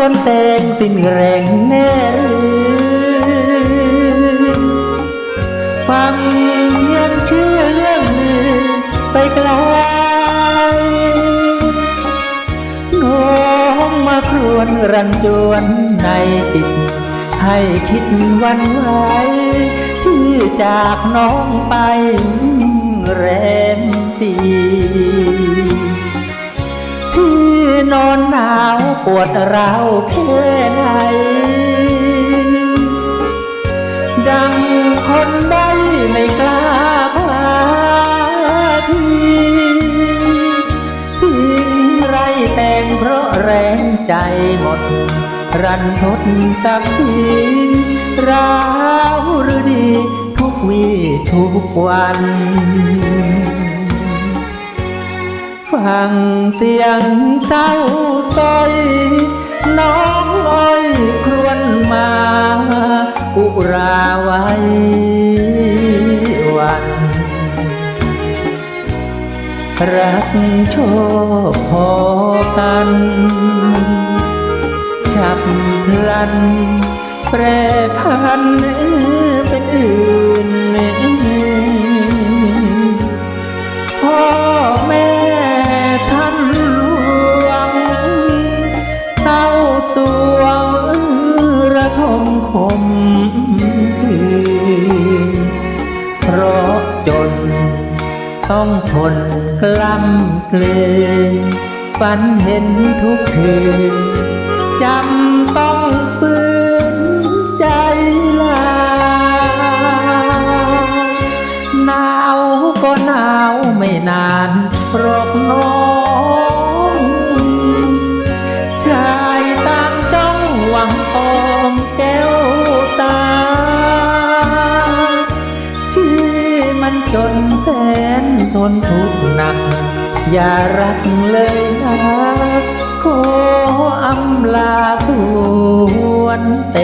วนแตงสิ้นแรงแน่ฟังยังเชื่อเรื่องลือไปไกลน้องมาครวนรันจวนในจิต ให้คิดวันไหวที่จากน้องไปแรมปี นอนหนาวปวดร้าวแค่ไหน ดังคนได้ไม่กล้าพาทีทิ้งไรแต่งเพราะแรงใจหมด รันทดสักทีร้าวหรือดี ทุกวีทุกวัน ฟังเสียงเศร้าส้อยน้องอ้อยครวนมาอุราไว้วัน รักโชคพอกันฉับพลัน แปรพันเอื ต้องทนกล้ำเกลืนฝันเห็นทุกคืนจำต้องฝืนใจลาหนาวก็หนาวไม่นานรอกน้อง นทนทุกข์หนัก อย่ารักเลยนะขออำลาทวนเต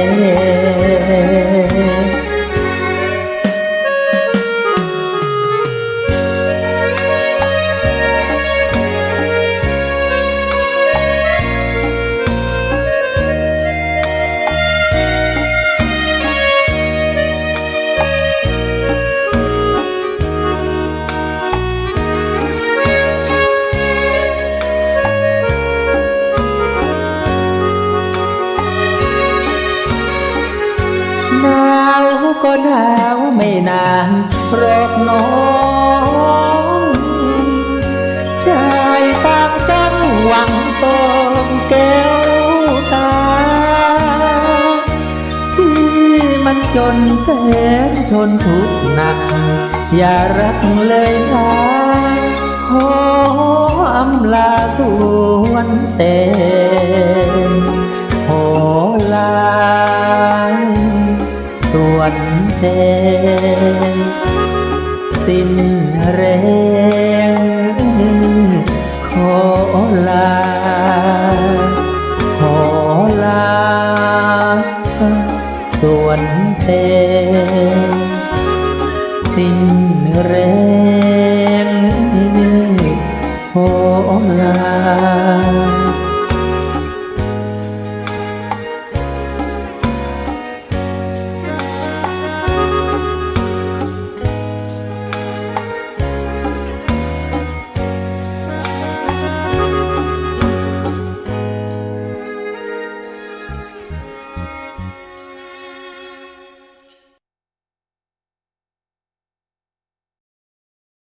าวก็หนาวไม่นานหรอกน้องชายตามจ้องหวังตองแก้วตา ที่มันจนแสนทนทุกข์หนัก อย่ารักเลยนะขออำลาสวนเต็ วนเทสิ้นแรงขอลา ขอลา ส่วนเทน